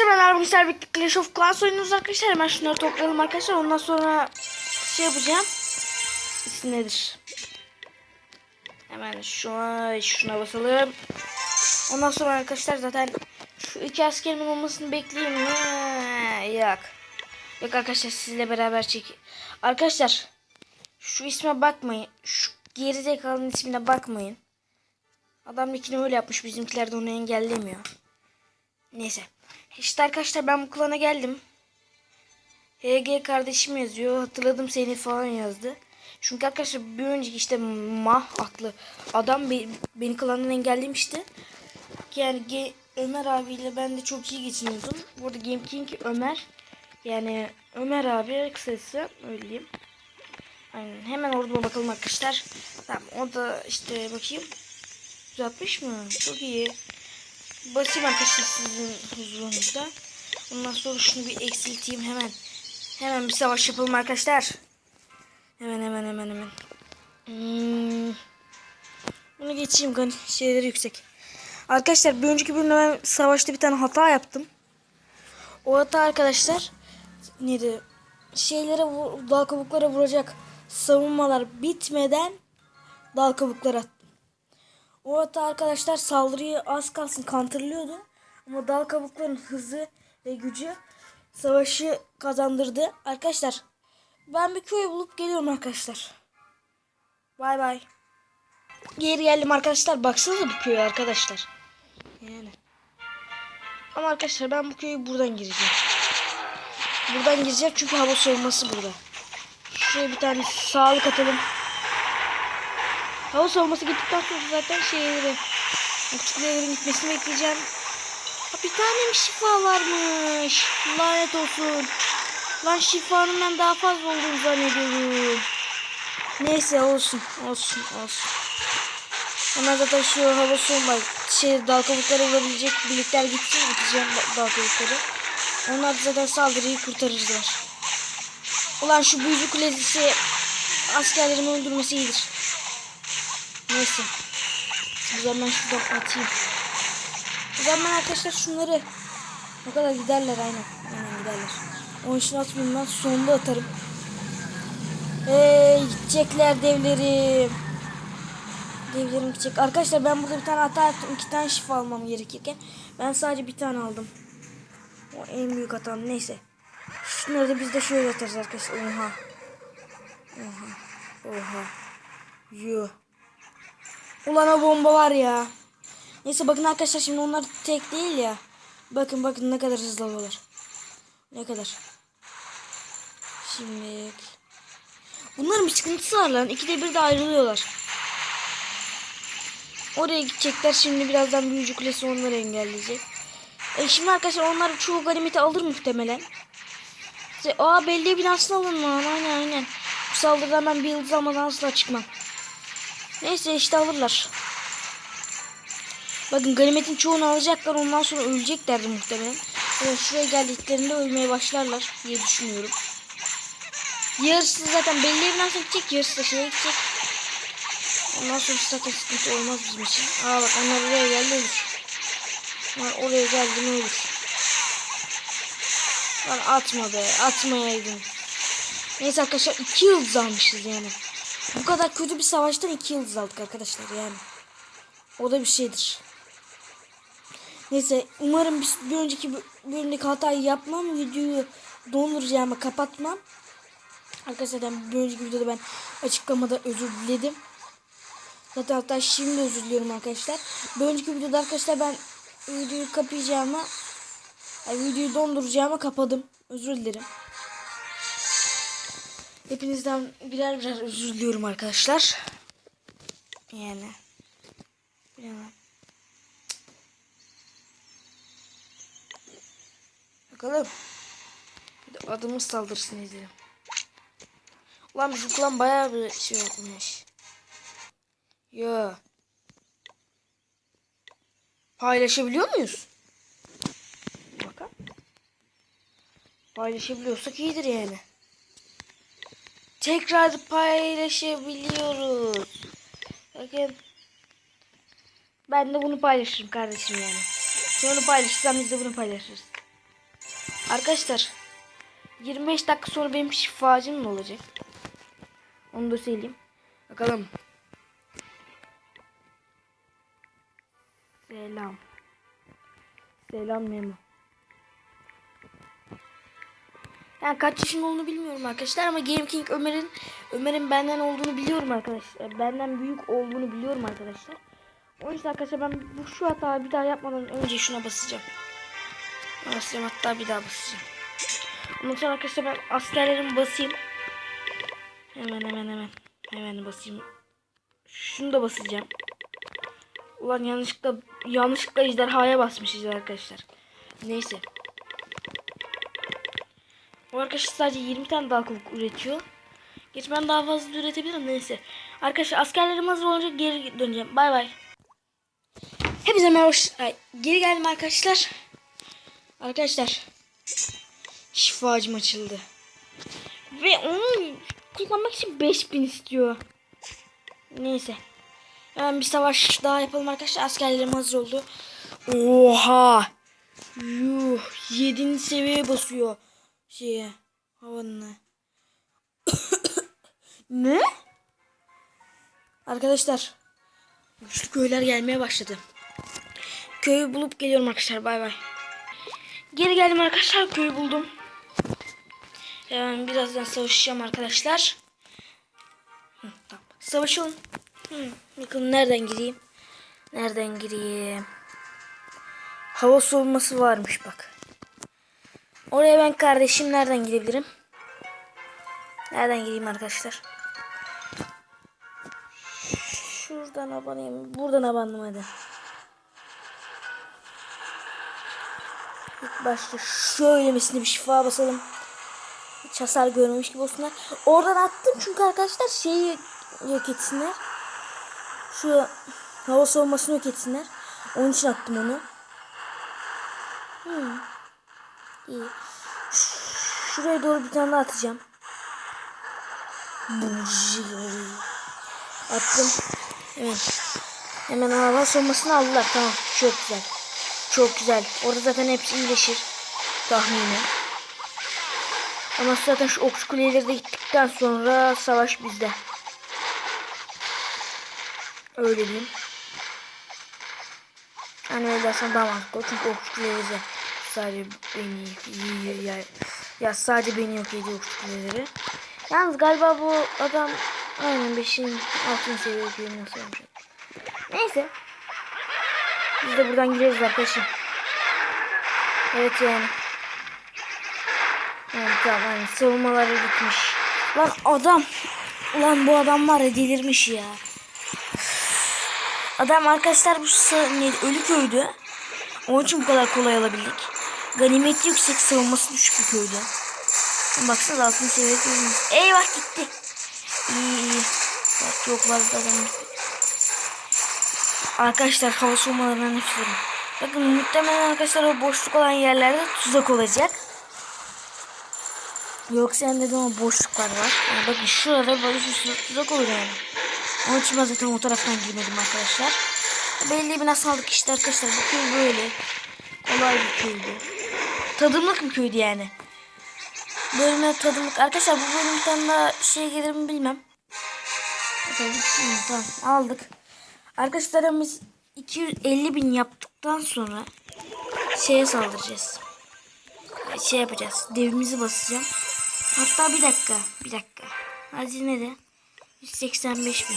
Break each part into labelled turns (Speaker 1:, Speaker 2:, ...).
Speaker 1: arkadaşlar ben arkadaşlar bir Clash of Clans oynuyoruz arkadaşlar. Hemen şunları toplayalım arkadaşlar. Ondan sonra şey yapacağım. İsmi nedir? Hemen şuna, şuna basalım. Ondan sonra arkadaşlar zaten şu iki askerimin olmasını bekleyeyim mi? Yok. Yok arkadaşlar sizle beraber çek. Arkadaşlar şu isme bakmayın. Şu gerizekalının ismine bakmayın. Adam nickini öyle yapmış. Bizimkiler de onu engellemiyor. Neyse. İşte arkadaşlar ben bu klana geldim. HG kardeşim yazıyor. Hatırladım seni falan yazdı. Çünkü arkadaşlar bir önceki işte mah aklı adam be- beni klandan engellemişti. Yani Ge- Ömer abiyle ben de çok iyi geçiniyordum. Burada Game King Ömer. Yani Ömer abi kısası öyle diyeyim. Aynen. Hemen orduma bakalım arkadaşlar. Tamam o da işte bakayım. 160 mı? Çok iyi. Basayım arkadaşlar sizin huzurunuzda. Ondan sonra şunu bir eksilteyim hemen. Hemen bir savaş yapalım arkadaşlar. Hemen hemen hemen hemen. Hmm. Bunu geçeyim kan şeyleri yüksek. Arkadaşlar bir önceki bölümde ben savaşta bir tane hata yaptım. O hata arkadaşlar neydi? Şeylere dal kabuklara vuracak savunmalar bitmeden dal kabuklara attım. O hata arkadaşlar saldırıyı az kalsın counterlıyordu. Ama dal kabukların hızı ve gücü savaşı kazandırdı. Arkadaşlar ben bir köy bulup geliyorum arkadaşlar. Bay bay. Geri geldim arkadaşlar. Baksanıza bu köye arkadaşlar. Yani. Ama arkadaşlar ben bu köyü buradan gireceğim. Buradan gireceğim çünkü hava soğuması burada. Şuraya bir tane sağlık atalım. Hava soğuması gittikten sonra zaten şeyleri küçüklerin gitmesini bekleyeceğim. Ha, bir tane mi şifa varmış? Lanet olsun. Lan şifanın ben daha fazla olduğunu zannediyorum. Neyse olsun olsun olsun. Hemen zaten şu hava soğuma şey dal kabukları vurabilecek birlikler gitsin biteceğim dal kabukları. Onlar zaten saldırıyı kurtarırlar. Ulan şu büyücü kulesi askerlerimi öldürmesi iyidir. Neyse. O zaman şuradan atayım. O zaman arkadaşlar şunları ne kadar giderler aynen. Aynen giderler. Onun için atmayayım ben sonunda atarım. Hey gidecekler devlerim. Devlerim gidecek. Arkadaşlar ben burada bir tane hata yaptım. İki tane şifa almam gerekirken. Ben sadece bir tane aldım. O en büyük hatam. Neyse. Şunları da biz de şöyle atarız arkadaşlar. Oha. Oha. Oha. Yuh. Ulan o bomba var ya. Neyse bakın arkadaşlar şimdi onlar tek değil ya. Bakın bakın ne kadar hızlı alıyorlar. Ne kadar. Şimdi. Bunların bir sıkıntısı var lan. İkide bir de ayrılıyorlar. Oraya gidecekler. Şimdi birazdan büyücü kulesi onları engelleyecek. E şimdi arkadaşlar onlar çoğu ganimeti alır muhtemelen. Aa belediye binasını alın lan. Aynen aynen. Bu saldırıdan ben bir yıldız almadan asla çıkmam. Neyse işte alırlar. Bakın ganimetin çoğunu alacaklar ondan sonra öleceklerdi muhtemelen. Yani şuraya geldiklerinde ölmeye başlarlar diye düşünüyorum. Yarısı zaten belli evden gidecek yarısı da şeye gidecek. Ondan sonra zaten sıkıntı olmaz bizim için. Aa bak onlar oraya geldi ölür. Onlar oraya geldi mi ölür. Lan atma be atmayaydın. Neyse arkadaşlar iki yıldız almışız yani. Bu kadar kötü bir savaştan iki yıldız aldık arkadaşlar yani. O da bir şeydir. Neyse umarım bir, bir önceki bölümdeki hatayı yapmam. Videoyu donduracağımı kapatmam. Arkadaşlar ben bir önceki videoda ben açıklamada özür diledim. Zaten hatta şimdi özür diliyorum arkadaşlar. Bir önceki videoda arkadaşlar ben videoyu kapayacağımı yani videoyu donduracağımı kapadım. Özür dilerim. Hepinizden birer birer özür diliyorum arkadaşlar. Yani. Bilemem. Bakalım. Bir de adımız saldırsın edelim. Ulan bizim klan bayağı bir şey olmuş. Ya. Paylaşabiliyor muyuz? Bakalım. Paylaşabiliyorsak iyidir yani. Tekrar paylaşabiliyoruz. Bakın. Ben de bunu paylaşırım kardeşim yani. Sen onu paylaşırsan biz de bunu paylaşırız. Arkadaşlar 25 dakika sonra benim şifacım mı olacak? Onu da söyleyeyim. Bakalım. Selam. Selam Memo. Yani kaç yaşında olduğunu bilmiyorum arkadaşlar ama Game King Ömer'in Ömer'in benden olduğunu biliyorum arkadaşlar. Benden büyük olduğunu biliyorum arkadaşlar. O yüzden arkadaşlar ben bu şu hatayı bir daha yapmadan önce şuna basacağım. Basacağım hatta bir daha basacağım. Ondan sonra arkadaşlar ben askerlerimi basayım. Hemen hemen hemen. Hemen basayım. Şunu da basacağım. Ulan yanlışlıkla yanlışlıkla ejderhaya basmışız arkadaşlar. Neyse. Bu arkadaşlar sadece 20 tane dal kabuk üretiyor. Geç ben daha fazla üretebilirim neyse. Arkadaşlar askerlerim hazır olunca geri döneceğim. Bay bay. Hepinize merhaba. Ay, Geri geldim arkadaşlar. Arkadaşlar. Şifacım açıldı. Ve onu kullanmak için 5000 istiyor. Neyse. Hemen bir savaş daha yapalım arkadaşlar. Askerlerim hazır oldu. Oha. Yuh. 7. seviyeye basıyor. Şeye. Havanına. ne? Arkadaşlar. Güçlü köyler gelmeye başladı. Köyü bulup geliyorum arkadaşlar. Bay bay. Geri geldim arkadaşlar. Köyü buldum. Hemen birazdan savaşacağım arkadaşlar. Hı, tamam. Savaşalım. Hı, bakalım nereden gireyim? Nereden gireyim? Hava soğuması varmış bak. Oraya ben kardeşim nereden girebilirim? Nereden gireyim arkadaşlar? Şuradan abanayım. Buradan abandım hadi. İlk başta şöylemesine bir şifa basalım. Hiç hasar görmemiş gibi olsunlar. Oradan attım çünkü arkadaşlar şeyi yok etsinler. Şu hava soğumasını yok etsinler. Onun için attım onu. Hmm. İyi. Şuraya doğru bir tane atacağım. Attım. Evet. Hemen hava soğumasını aldılar. Tamam. Çok güzel. Çok güzel. Orada zaten hepsi iyileşir. Tahmini. Ama zaten şu okçu kuleleri de gittikten sonra savaş bizde. Öyle diyeyim. Hani öyle dersen daha mantıklı. Çünkü okçu kuleleri sadece beni ya. Ya sadece beni yok ediyor okçu kuleleri. Yalnız galiba bu adam aynen 5'in 6'ın seviye okuyum nasıl olmuş. Neyse. Biz de buradan gireriz arkadaşım. Evet yani. Evet tamam hani savunmaları gitmiş. Lan adam. Lan bu adam var ya delirmiş ya. Adam arkadaşlar bu ölü köydü. Onun için bu kadar kolay alabildik. Ganimeti yüksek savunması düşük bir köydü. Baksana altın seviye köydümüz. Eyvah gitti. İyi iyi. Bak çok fazla adam gitti. Arkadaşlar hava soğumalarından nefret. Bakın muhtemelen arkadaşlar o boşluk olan yerlerde tuzak olacak. Yoksa yani dedim ama boşluklar var. Yani bakın şurada böyle bir tuzak olur yani. Onun için ben zaten o taraftan girmedim arkadaşlar. Belli bir nasıl aldık işte arkadaşlar. Bu böyle. Kolay bir köydü. Tadımlık bir köydü yani. Bölüme tadımlık. Arkadaşlar bu bölüm tane şey gelir mi bilmem. Hı, tamam aldık. Arkadaşlar biz 250 bin yaptıktan sonra şeye saldıracağız. Şey yapacağız. Devimizi basacağım. Hatta bir dakika. Bir dakika. Hazine de 185 bin.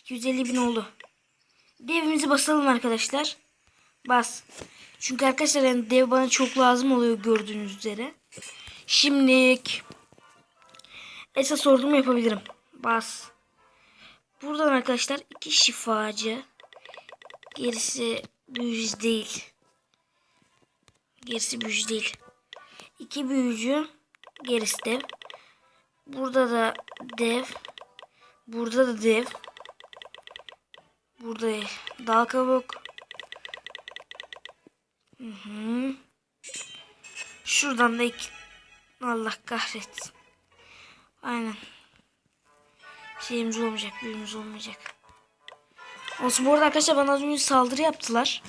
Speaker 1: 250 bin oldu. Devimizi basalım arkadaşlar. Bas. Çünkü arkadaşlar yani dev bana çok lazım oluyor gördüğünüz üzere. Şimdilik esas ordumu yapabilirim. Bas. Buradan arkadaşlar iki şifacı. Gerisi büyücü değil. Gerisi büyücü değil. İki büyücü. Gerisi dev. Burada da dev. Burada da dev. Burada dal kabuk. Hı hı. Şuradan da iki. Allah kahretsin. Aynen. Şeyimiz olmayacak, büyümüz olmayacak. Olsun bu arada arkadaşlar bana az önce saldırı yaptılar.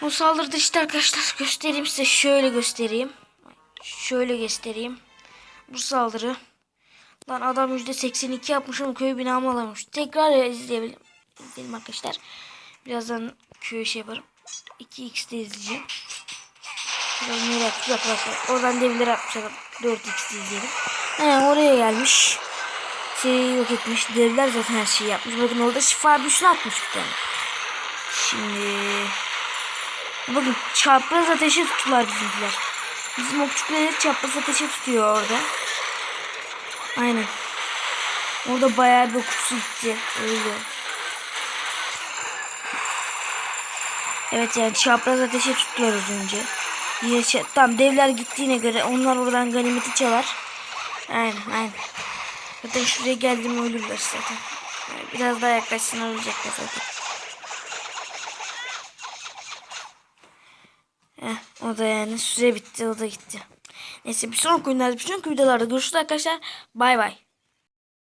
Speaker 1: Bu saldırıda işte arkadaşlar göstereyim size şöyle göstereyim. Şöyle göstereyim. Bu saldırı. Lan adam %82 yapmış ama köy binamı alamış. Tekrar. İzleyelim arkadaşlar. Birazdan köy şey yaparım. 2x'de izleyeceğim. Bakalım nereye atmış. Bak. Oradan demirleri atmış adam. 4x'de izleyelim. He oraya gelmiş. Şeyi yok etmiş. Devler zaten her şeyi yapmış. Bakın orada şifa büyüsünü atmış bir tane. Şimdi... Bakın çapraz ateşe tuttular bizimkiler. Bizim okçukları çapraz ateşe tutuyor orada. Aynen. Orada bayağı bir okçusu gitti. Öyle. Evet yani çapraz ateşe tuttular az önce. Yine ça- tam devler gittiğine göre onlar oradan ganimeti çalar. Aynen aynen. Zaten şuraya geldim ölürler zaten. Biraz daha yaklaşsın ölecekler zaten. Heh, o da yani süre bitti o da gitti. Neyse bir sonraki oyunlarda bir sonraki videolarda görüşürüz arkadaşlar. Bay bay.